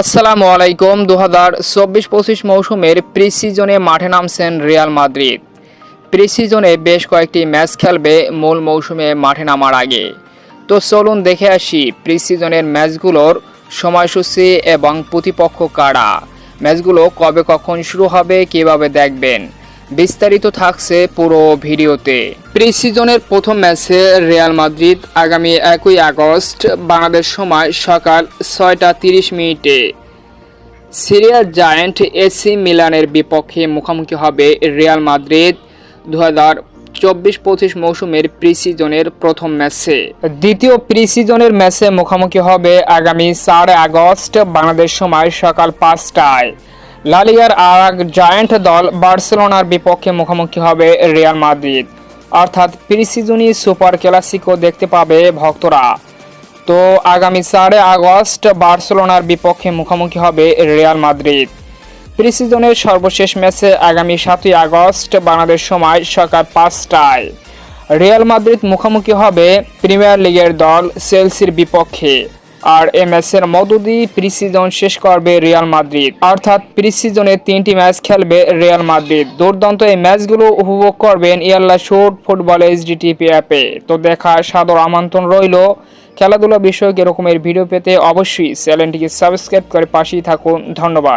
আসসালামু আলাইকুম। দু হাজার চব্বিশ পঁচিশ মৌসুমের প্রিসিজনে মাঠে নামছেন রিয়াল মাদ্রিদ। প্রিসিজনে বেশ কয়েকটি ম্যাচ খেলবে মূল মৌসুমে মাঠে নামার আগে। তো চলুন দেখে আসি প্রিসিজনের ম্যাচগুলোর সময়সূচি এবং প্রতিপক্ষ কারা। ম্যাচগুলো কবে কখন শুরু হবে, কীভাবে দেখবেন? বিস্তারিত থাকছে পুরো ভিডিওতে। প্রি সিজনের প্রথম ম্যাচে রিয়াল মাদ্রিদ আগামী একই আগস্ট বাংলাদেশ সময় সকাল ছয়টা তিরিশ মিনিটে। সিরিয়ার জায়ান্ট এসি মিলানের বিপক্ষে মুখোমুখি হবে রিয়াল মাদ্রিদ দু হাজার চব্বিশ পঁচিশ মৌসুমের প্রি সিজনের প্রথম ম্যাচে। দ্বিতীয় প্রি সিজনের ম্যাচে মুখোমুখি হবে আগামী চার আগস্ট বাংলাদেশ সময় সকাল পাঁচটায়। লালিগার আর এক জায়ান্ট দল বার্সেলোনার বিপক্ষে মুখোমুখি হবে রিয়াল মাদ্রিদ অর্থাৎ প্রি সিজনই সুপার ক্লাসিকো দেখতে পাবে ভক্তরা। তো আগামী চারে আগস্ট বার্সেলোনার বিপক্ষে মুখোমুখি হবে রিয়াল মাদ্রিদ প্রিসিজনের সর্বশেষ ম্যাচে আগামী সাতই আগস্ট বাংলাদেশ সময় সকাল পাঁচটায় রিয়াল মাদ্রিদ মুখোমুখি হবে প্রিমিয়ার লিগের দল চেলসির বিপক্ষে। আর এই ম্যাচের মধ্য দিয়ে প্রি প্রিসিজন শেষ করবে রিয়াল মাদ্রিদ। অর্থাৎ প্রিসিজনে তিনটি ম্যাচ খেলবে রিয়াল মাদ্রিদ। দুর্দান্ত এই ম্যাচগুলো উপভোগ করবেন ইয়াল্লা শোট ফুটবল এইচডি টিপি অ্যাপে তো দেখা সাদর আমন্ত্রণ রইল। খেলাধুলা বিষয়ক এরকমের ভিডিও পেতে অবশ্যই চ্যানেলটিকে সাবস্ক্রাইব করে পাশেই থাকুন। ধন্যবাদ।